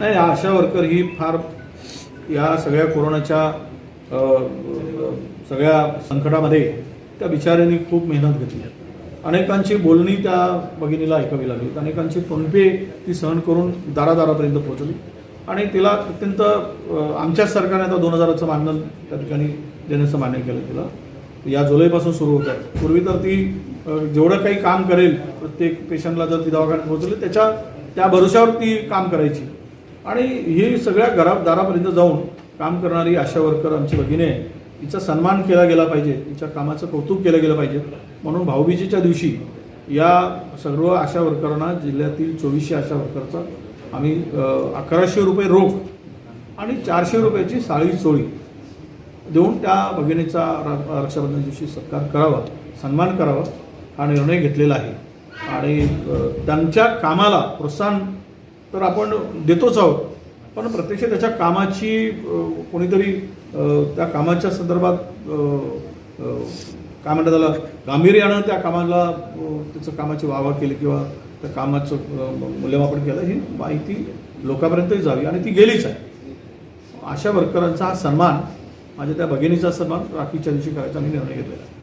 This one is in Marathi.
नाही आशा वर्कर ही फार या सगळ्या कोरोनाच्या सगळ्या संकटामध्ये त्या बिचाऱ्यांनी खूप मेहनत घेतली. अनेकांची बोलणी त्या भगिनीला ऐकावी लागली. अनेकांची तोंडपे ती सहन करून दारादारापर्यंत पोहोचली. आणि तिला अत्यंत आमच्याच सरकारने आता दोन हजाराचं मानधन त्या ठिकाणी देण्याचं मान्य केलं तिला. या जुलैपासून सुरू होत आहे. पूर्वी तर ती जेवढं काही काम करेल प्रत्येक पेशंटला जर ती दवाखान्यात पोहोचली त्याच्या त्या भरोश्यावर ती काम करायची. आणि ही सगळ्या घरा दारापर्यंत जाऊन काम करणारी आशा वर्कर आमची भगिनी आहे तिचा सन्मान केला गेला पाहिजे तिच्या कामाचं कौतुक केलं गेलं पाहिजे. म्हणून भाऊबीजेच्या दिवशी या सर्व आशा वर्करांना जिल्ह्यातील चोवीसशे आशा वर्करचा आम्ही अकराशे रुपये रोख आणि चारशे रुपयाची साळी चोळी देऊन त्या भगिनीचा रक्षाबंधन दिवशी सत्कार करावा सन्मान करावा हा निर्णय घेतलेला आहे. आणि त्यांच्या कामाला प्रोत्साहन तर आपण देतोच आहोत. पण प्रत्यक्ष त्याच्या कामाची कोणीतरी त्या कामाच्या संदर्भात काय म्हणतात त्याला गांभीर्यानं त्या कामाला त्याचं कामाची वाहवा केली किंवा त्या कामाचं मूल्यमापन केलं ही माहिती लोकांपर्यंतही जावी आणि ती गेलीच आहे. अशा वर्करांचा हा सन्मान माझ्या त्या भगिनीचा सन्मान राखीच्या दिवशी करायचा मी निर्णय घेतलेला आहे.